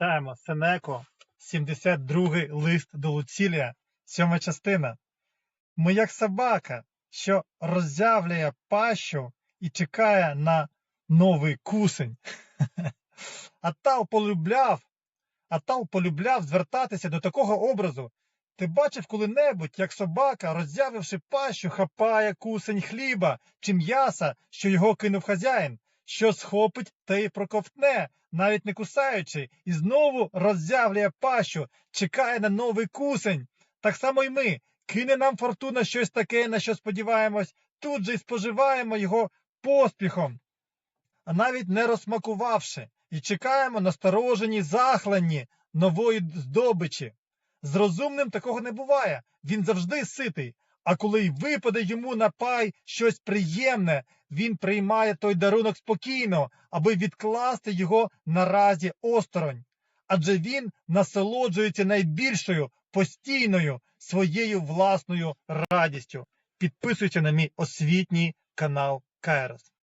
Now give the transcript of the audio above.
Читаємо Сенеко, 72-й лист до Луцілія, сьома частина. Ми як собака, що роззявляє пащу і чекає на новий кусень. Атал полюбляв, Атал полюбляв звертатися до такого образу. Ти бачив коли-небудь, як собака, роззявивши пащу, хапає кусень хліба чи м'яса, що його кинув хазяїн, що схопить та й проковтне, навіть не кусаючи, і знову роззявляє пащу, чекає на новий кусень. Так само й ми. Кине нам фортуна щось таке, на що сподіваємось, тут же й споживаємо його поспіхом, а навіть не розсмакувавши, і чекаємо насторожені, захланні нової здобичі. З розумним такого не буває, він завжди ситий. А коли випаде йому на пай щось приємне, він приймає той дарунок спокійно, аби відкласти його наразі осторонь. Адже він насолоджується найбільшою постійною своєю власною радістю. Підписуйся на мій освітній канал КРС.